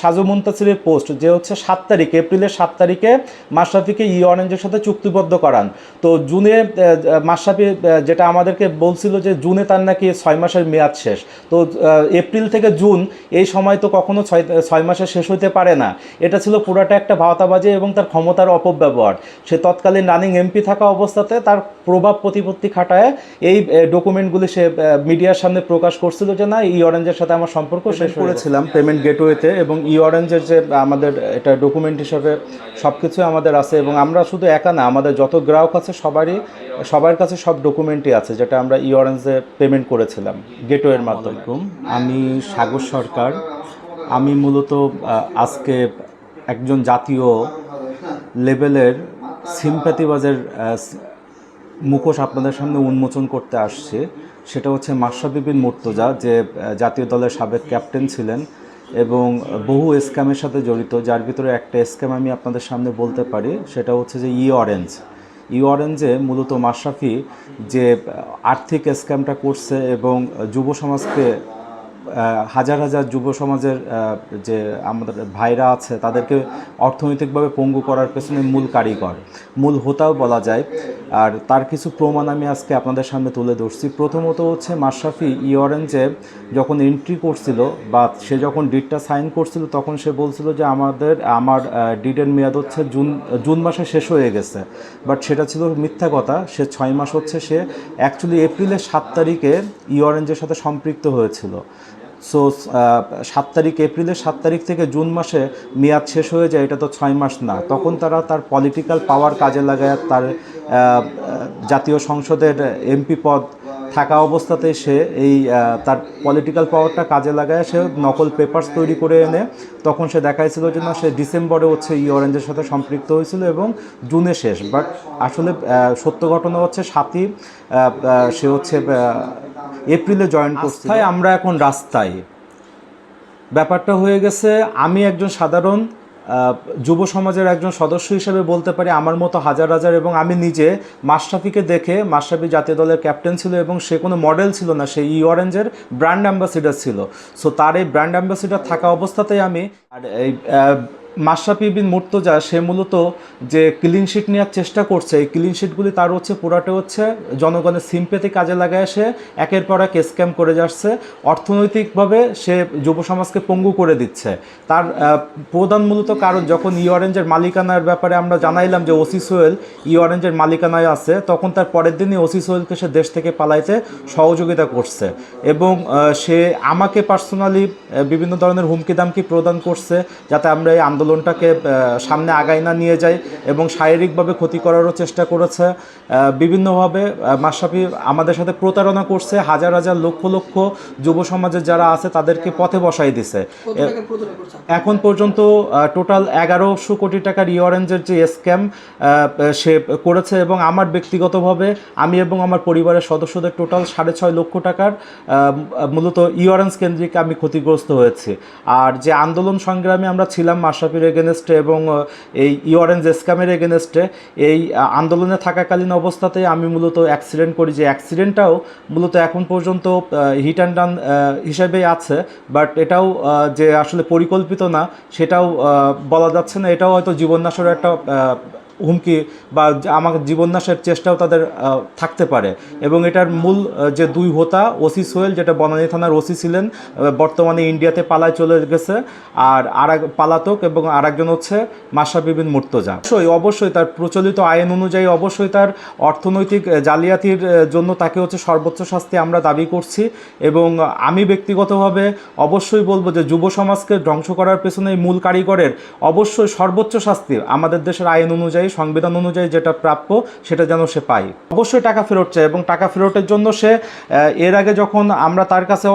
Saju মুন্তাসিরের post যে হচ্ছে সাত তারিখ, এপ্রিলের সাত তারিখে মাশরাফিকে ই অরেঞ্জের সাথে চুক্তিবদ্ধ করান। তো জুনে মাশরাফি যেটা আমাদেরকে বলছিল যে জুনে তার নাকি ছয় মাসের মেয়াদ শেষ। তো এপ্রিল থেকে জুন, এই সময় তো কখনো ছয় ছয় মাসে শেষ হইতে পারে না। এটা ছিল পুরাটা একটা ভাওতাবাজি এবং তার ক্ষমতার অপব্যবহার। সে তৎকালীন রানিং এমপি থাকা অবস্থাতে তার প্রভাব প্রতিপত্তি খাটায় এই ডকুমেন্টগুলি সে মিডিয়ার সামনে প্রকাশ করছিল যে না ই অরেঞ্জের সাথে আমার সম্পর্ক শেষ করেছিলাম পেমেন্ট গেটওয়েতে এবং ই অরেঞ্জের যে আমাদের এটা ডকুমেন্ট হিসাবে সব কিছু আমাদের আছে এবং আমরা শুধু একা না, আমাদের যত গ্রাহক আছে সবারই, সবার কাছে সব ডকুমেন্টই আছে যেটা আমরা ই অরেঞ্জে পেমেন্ট করেছিলাম গেটওয়ের মাধ্যমে। আমি সাগর সরকার। আমি মূলত আজকে একজন জাতীয় লেভেলের সিম্প্যাথিবাজের মুখোশ আপনাদের সামনে উন্মোচন করতে আসছে। সেটা হচ্ছে মাশরাফি বিন মুর্তজা, যে জাতীয় দলের সাবেক ক্যাপ্টেন ছিলেন। এবং বহু স্ক্যামের সাথে জড়িত, যার ভিতরে একটা স্ক্যাম আমি আপনাদের সামনে বলতে পারি, সেটা হচ্ছে যে ই অরেঞ্জ ই অরেঞ্জে মূলত মাশরাফি যে আর্থিক স্ক্যামটা করছে এবং যুব সমাজকে হাজার হাজার যুব সমাজের যে আমাদের ভাইরা আছে, তাদেরকে অর্থনৈতিকভাবে পঙ্গু করার পেছনে মূল কারিগর, মূল হোতাও বলা যায়। আর তার কিছু প্রমাণ আমি আজকে আপনাদের সামনে তুলে ধরছি। প্রথমত হচ্ছে মাশরাফি ই অরেঞ্জে যখন এন্ট্রি করছিল বা সে যখন ডিডটা সাইন করছিল, তখন সে বলছিল যে আমাদের, আমার ডিডের মেয়াদ হচ্ছে জুন জুন মাসে শেষ হয়ে গেছে। বাট সেটা ছিল মিথ্যা কথা। সে ছয় মাস হচ্ছে সে অ্যাকচুয়ালি এপ্রিলের সাত তারিখে ই অরেঞ্জের সাথে সম্পৃক্ত হয়েছিল। সো সাত তারিখ, এপ্রিলের সাত তারিখ থেকে জুন মাসে মেয়াদ শেষ হয়ে যায়, এটা তো ছয় মাস না। তখন তারা তার পলিটিক্যাল পাওয়ার কাজে লাগায়, তার জাতীয় সংসদের এমপি পদ থাকা অবস্থাতে সে এই তার পলিটিক্যাল পাওয়ারটা কাজে লাগায়। সে নকল পেপারস তৈরি করে এনে তখন সে দেখাইছিল যে না সে ডিসেম্বরে হচ্ছে ই অরেঞ্জের সাথে সম্পৃক্ত হয়েছিল এবং জুনে শেষ। বাট আসলে সত্য ঘটনা হচ্ছে আহ, সে হচ্ছে এপ্রিলে জয়েন করছে আমরা এখন রাস্তায়। ব্যাপারটা হয়ে গেছে আমি একজন সাধারণ যুব সমাজের একজন সদস্য হিসেবে বলতে পারি আমার মতো হাজার হাজার এবং আমি নিজে মাশরাফিকে দেখে মাশরাফি জাতীয় দলের ক্যাপ্টেন ছিল এবং সে কোনো মডেল ছিল না, সে ই অরেঞ্জের ব্র্যান্ড অ্যাম্বাসিডার ছিল। সো তার এই ব্র্যান্ড অ্যাম্বাসিডার থাকা অবস্থাতেই আমি আর এই মাশরাফি বিন মুর্তজা, সে মূলত যে ক্লিন শিট নেওয়ার চেষ্টা করছে, এই ক্লিন শিটগুলি তার হচ্ছে পুরাটা হচ্ছে জনগণের সিম্পেতে কাজে লাগায় সে, একের পর এক স্ক্যাম করে যাচ্ছে। অর্থনৈতিকভাবে সে যুব সমাজকে পঙ্গু করে দিচ্ছে। তার প্রধান মূলত কারণ যখন ই অরেঞ্জের মালিকানার ব্যাপারে আমরা জানাইলাম যে ওসি সোহেল ই অরেঞ্জের মালিকানায় আছে, তখন তার পরের দিনই ওসি সোহেলকে সে দেশ থেকে পালাইতে সহযোগিতা করছে এবং সে আমাকে পার্সোনালি বিভিন্ন ধরনের হুমকি দামকি প্রদান করছে, যাতে আমরা এই আন্দোলনটাকে সামনে আগাই না নিয়ে যায় এবং শারীরিকভাবে ক্ষতি করারও চেষ্টা করেছে। বিভিন্নভাবে মাশরাফি আমাদের সাথে প্রতারণা করছে হাজার হাজার লক্ষ লক্ষ যুব সমাজের যারা আছে তাদেরকে পথে বসাই দিছে। এখন পর্যন্ত টোটাল এগারোশো কোটি টাকার ই অরেঞ্জের যে স্ক্যাম সে করেছে এবং আমার ব্যক্তিগতভাবে আমি এবং আমার পরিবারের সদস্যদের টোটাল সাড়ে ছয় লক্ষ টাকার মূলত ই অরেঞ্জ কেন্দ্রিক আমি ক্ষতিগ্রস্ত হয়েছি। আর যে আন্দোলন সংগ্রামে আমরা ছিলাম মাশরাফির এগেনস্টে এবং এই ই অরেঞ্জ স্ক্যামের এগেনস্টে এই আন্দোলনে থাকাকালীন অবস্থাতে আমি মূলত অ্যাক্সিডেন্ট করি যে অ্যাক্সিডেন্টটাও মূলত এখন পর্যন্ত হিট অ্যান্ড ডান হিসেবেই আছে। বাট এটাও যে আসলে পরিকল্পিত না, সেটাও বলা যাচ্ছে না। এটাও হয়তো জীবননাশের একটা হুমকি বা যে আমাকে জীবননাশের চেষ্টাও তাদের থাকতে পারে। এবং এটার মূল যে দুই হোতা, ওসি সোহেল, যেটা বনানী থানার ওসি ছিলেন বর্তমানে ইন্ডিয়াতে পালায় চলে গেছে। আর আর পালাতক এবং আরেকজন হচ্ছে মাশরাফি বিন মুর্তজা। অবশ্যই অবশ্যই তার প্রচলিত আইন অনুযায়ী অবশ্যই তার অর্থনৈতিক জালিয়াতির জন্য তাকে হচ্ছে সর্বোচ্চ শাস্তি আমরা দাবি করছি। এবং আমি ব্যক্তিগতভাবে অবশ্যই বলব যে যুব সমাজকে ধ্বংস করার পেছনে মূল কারিগরের অবশ্যই সর্বোচ্চ শাস্তি আমাদের দেশের আইন অনুযায়ী সংবিধান অনুযায়ী যেটা প্রাপ্য সেটা যেন সে পায়। অবশ্যই টাকা ফেরত চায় এবং টাকা ফেরতের জন্য সে এর আগে যখন আমরা তার কাছে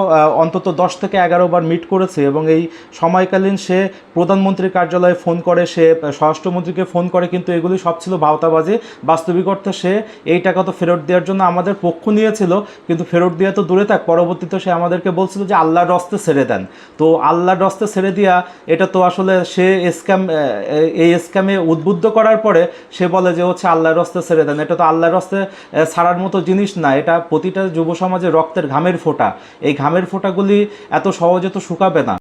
অন্তত দশ থেকে এগারো বার মিট করেছি এবং এই সময়কালীন সে প্রধানমন্ত্রীর কার্যালয়ে ফোন করে, সে স্বরাষ্ট্রমন্ত্রীকে ফোন করে, কিন্তু এগুলি সব ছিল ভাওতাবাজি। বাস্তবিক অর্থে সে এই টাকা তো ফেরত দেওয়ার জন্য আমাদের পক্ষ নিয়েছিল, কিন্তু ফেরত দেওয়া তো দূরে থাক, পরবর্তীতে সে আমাদেরকে বলছিল যে আল্লাহর রস্তে ছেড়ে দেন। তো আল্লাহর রস্তে ছেড়ে দিয়া, এটা তো আসলে সে স্ক্যাম এই স্ক্যামে উদ্বুদ্ধ করার পরে সে বলে যে, হচ্ছে আল্লাহর রস্তে ছেড়ে দেন। এটা তো আল্লাহর রস্তে ছাড়ার মতো জিনিস না। এটা প্রতিটা যুব সমাজে রক্তের ঘামের ফোঁটা। এই ঘামের ফোঁটাগুলি এত সহজে তো শুকাবে না।